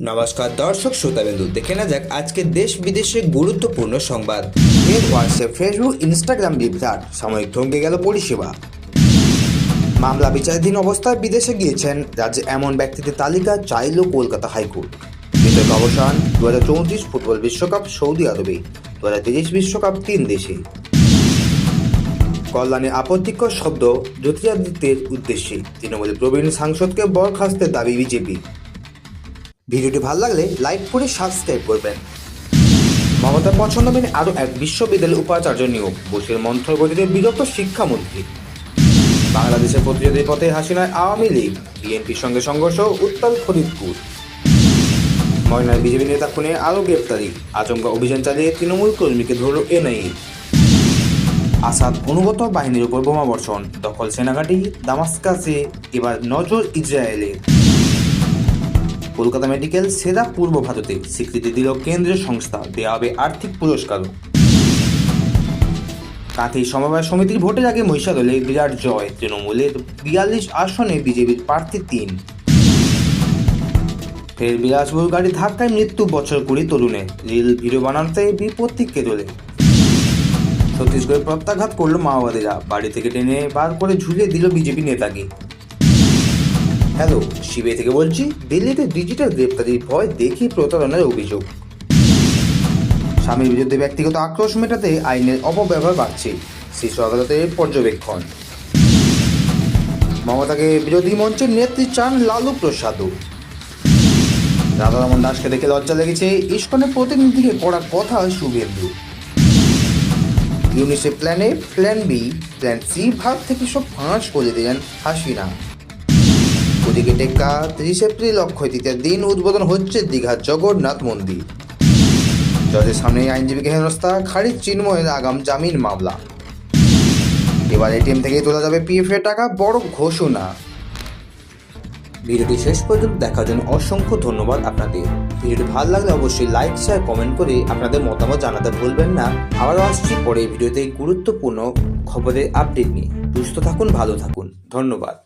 নমস্কার দর্শক শ্রোতাবিন্দু, দেখে না যাক আজকে দেশ বিদেশে গুরুত্বপূর্ণ সংবাদ। ফের হোয়াটসঅ্যাপ ফেসবুক ইনস্টাগ্রাম বিভ্রাট, সাময়িক থমকে গেল পরিষেবা। মামলা বিচারাধীন অবস্থায় বিদেশে গিয়েছেন রাজ্যে এমন ব্যক্তিদের তালিকা চাইল কলকাতা হাইকোর্ট। বিতর্ক অবসান দু হাজার চৌত্রিশ ফুটবল বিশ্বকাপ সৌদি আরবে দু হাজার তিরিশ বিশ্বকাপ তিন দেশে। কল্যাণে আপত্তিকর শব্দ জ্যোতিরাদিত্যের উদ্দেশ্যে। তৃণমূলের প্রবীণ সাংসদকে বরখাস্তের দাবি বিজেপি। ভিডিওটি ভালো লাগলে লাইক করে সাবস্ক্রাইব করবেন। পছন্দ মেনে আরও এক বিশ্ববিদ্যালয়ের উপাচার্য নিয়োগ, বসির মন্থর গতিতে বিরক্ত শিক্ষামন্ত্রী। বাংলাদেশের প্রতিযোগীর পথে হাসিনায় আওয়ামী লীগ, বিএনপির সঙ্গে সংঘর্ষ, উত্তাল ফরিদপুর। ময়নায় বিজেপি নেতা খুনে আরও গ্রেপ্তারি, আচমকা অভিযান চালিয়ে তৃণমূল কর্মীকে ধরল এনআইএ। আসাদ অনুগত বাহিনীর উপর বোমাবর্ষণ দখল সেনাঘাটি দামাস্কাসে, এবার নজর ইসরায়েলের। কলকাতা মেডিকেল সেরা পূর্ব ভারতে স্বীকৃতি দিল কেন্দ্রীয় সংস্থা। দেওয়া হবে আর্থিক পুরস্কারও। কাঁথি সমবায় সমিতির ভোটের আগে মহিষাদলে বিরাট জয়, তৃণমূলের বিয়াল্লিশ আসনে বিজেপির প্রার্থী তিন। ফের বিলাসবহুল গাড়ি ধাক্কায় মৃত্যু বছর কুড়ি তরুণে। রিল ভিডিও বানাতে বিপত্তি কেরলে ছত্তিশগড়ে প্রত্যাঘাত করল মাওবাদীরা। বাড়ি থেকে টেনে বার করে ঝুলিয়ে দিল বিজেপি নেতাকে। হ্যালো শিবে থেকে বলছি, দিল্লিতে ডিজিটাল গ্রেপ্তারির ভয় দেখি প্রতারণার অভিযোগ। স্বামীর বিরুদ্ধে ব্যক্তিগত আক্রোশ মেটাতে আইনের অপব্যবহার বাড়ছে। শীর্ষ আদালতের পর্যবেক্ষণ। মমতাকে বিরোধী মঞ্চের নেত্রী চান লালু প্রসাদও। রাধারমন দাসকে দেখে লজ্জা লেগেছে ইস্কনের প্রতিনিধিকে করার কথা শুভেন্দু। ইউনিসেফ প্ল্যানে প্ল্যান বি, প্ল্যান সি ভাগ থেকে সব ফাঁস করে দিলেন হাসিনা। ওদিকে টেক্কা তিরিশ এপ্রিল অক্ষয় তৃতীয় দিন উদ্বোধন হচ্ছে দীঘার জগন্নাথ মন্দির। জজের সামনে আইনজীবীকে হেনস্থা, খারিজ চিন্ময়ের আগাম জামিন মামলা। এবার এটিএম থেকে তোলা যাবে পিএফ এর টাকা, বড় ঘোষণা। ভিডিওটি শেষ পর্যন্ত দেখার জন্য অসংখ্য ধন্যবাদ আপনাদের। ভিডিওটি ভালো লাগলে অবশ্যই লাইক শেয়ার কমেন্ট করে আপনাদের মতামত জানাতে ভুলবেন না। আবারও আসছি পরে ভিডিওতে গুরুত্বপূর্ণ খবরের আপডেট নিয়ে। সুস্থ থাকুন, ভালো থাকুন। ধন্যবাদ।